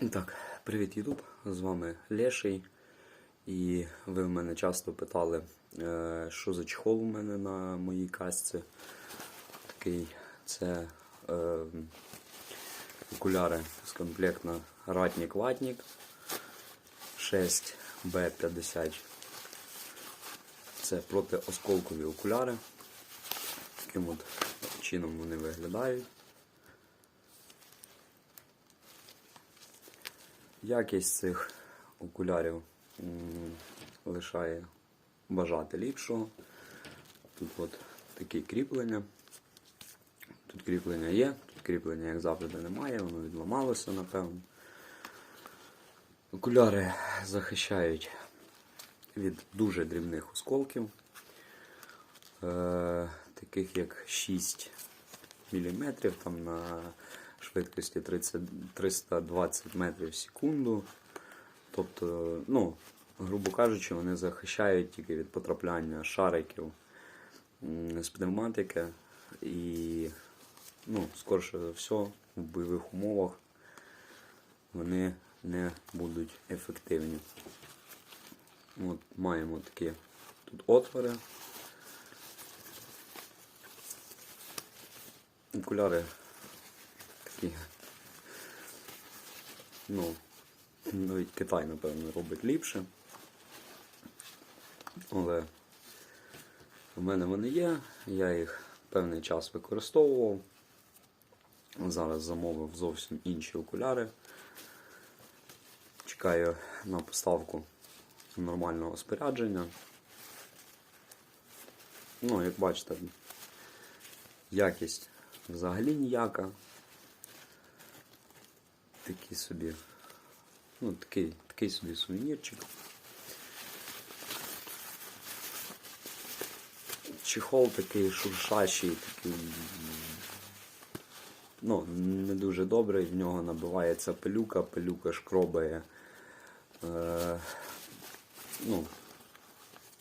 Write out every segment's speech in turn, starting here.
Так, привіт, Ютуб! З вами Леший. І ви в мене часто питали, е, що за чехол у мене на моїй касці. Такий це е, окуляри з комплектна Ратник Ватник 6B50. Це протиосколкові окуляри. Таким от чином вони виглядають. Якість цих окулярів лишає бажати ліпшого. Тут от такі кріплення. Тут кріплення є, тут кріплення, як завжди, немає, воно відламалося, напевно. Окуляри захищають від дуже дрібних осколків, е, таких як 6 мм там на швидкості 30, 320 метрів в секунду. Тобто, ну, грубо кажучи, вони захищають тільки від потрапляння шариків з пневматики і, ну, скорше за все, в бойових умовах вони не будуть ефективні. От маємо такі тут отвори. Окуляри такі. Ну, навіть Китай, напевно, робить ліпше. Але в мене вони є, я їх певний час використовував. Зараз замовив зовсім інші окуляри. Чекаю на поставку нормального спорядження. Ну, як бачите, якість взагалі ніяка. Такий собі, ну, такий, такий собі сувенірчик. Чехол такий шуршащий, такий, ну, не дуже добрий, в нього набивається пилюка, пилюка шкробає е, ну,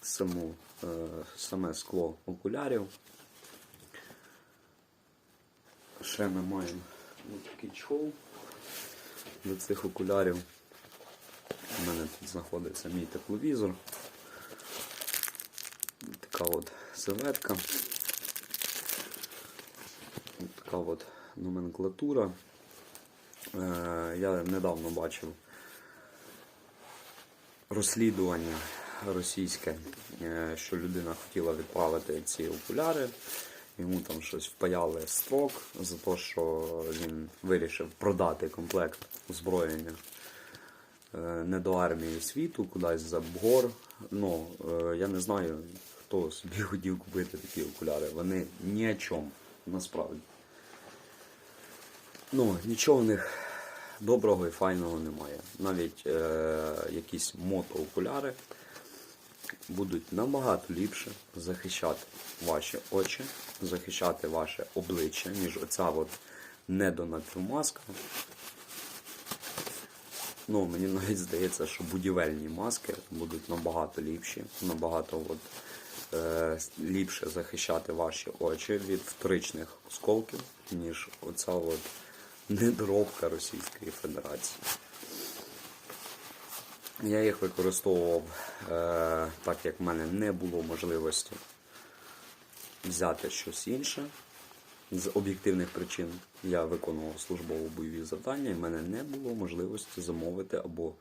саму, е, саме скло окулярів. Ще ми маємо ось такий чохол до цих окулярів. У мене тут знаходиться мій тепловізор. Така от серветка. Така от номенклатура. Е, Я недавно бачив розслідування російське, е, що людина хотіла відправити ці окуляри. Йому там щось впаяли строк за те, що він вирішив продати комплект озброєння е, не до армії світу, кудись за Бгор. Ну, е, я не знаю, хто собі хотів купити такі окуляри. Вони ні о чому, насправді. Ну, нічого в них доброго і файного немає. Навіть е, якісь мотоокуляри будуть набагато ліпше захищати ваші очі, захищати ваше обличчя, ніж оця от недонатівмаска. Ну, мені навіть здається, що будівельні маски будуть набагато ліпші, набагато от, е, ліпше захищати ваші очі від вторичних осколків, ніж оця от недоробка Російської Федерації. Я їх використовував е, так, як в мене не було можливості взяти щось інше. З об'єктивних причин я виконував службово бойові завдання, і в мене не було можливості замовити або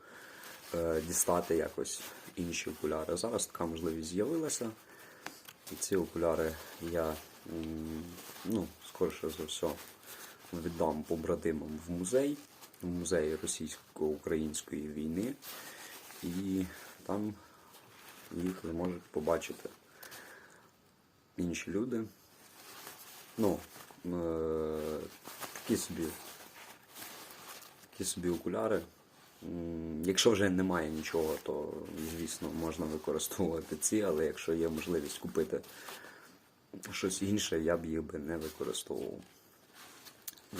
е, дістати якось інші окуляри. Зараз така можливість з'явилася. І ці окуляри я, ну, скоріше за все, віддам побратимам в музей, в музей російсько-української війни. І там їх зможуть побачити інші люди. Ну, е, такі собі, такі собі окуляри. Якщо вже немає нічого, то звісно можна використовувати ці, але якщо є можливість купити щось інше, я б їх би не використовував.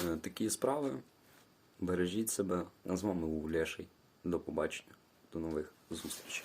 Е, Такі справи. Бережіть себе. А з вами був Леший. До побачення. До нових зустрічей.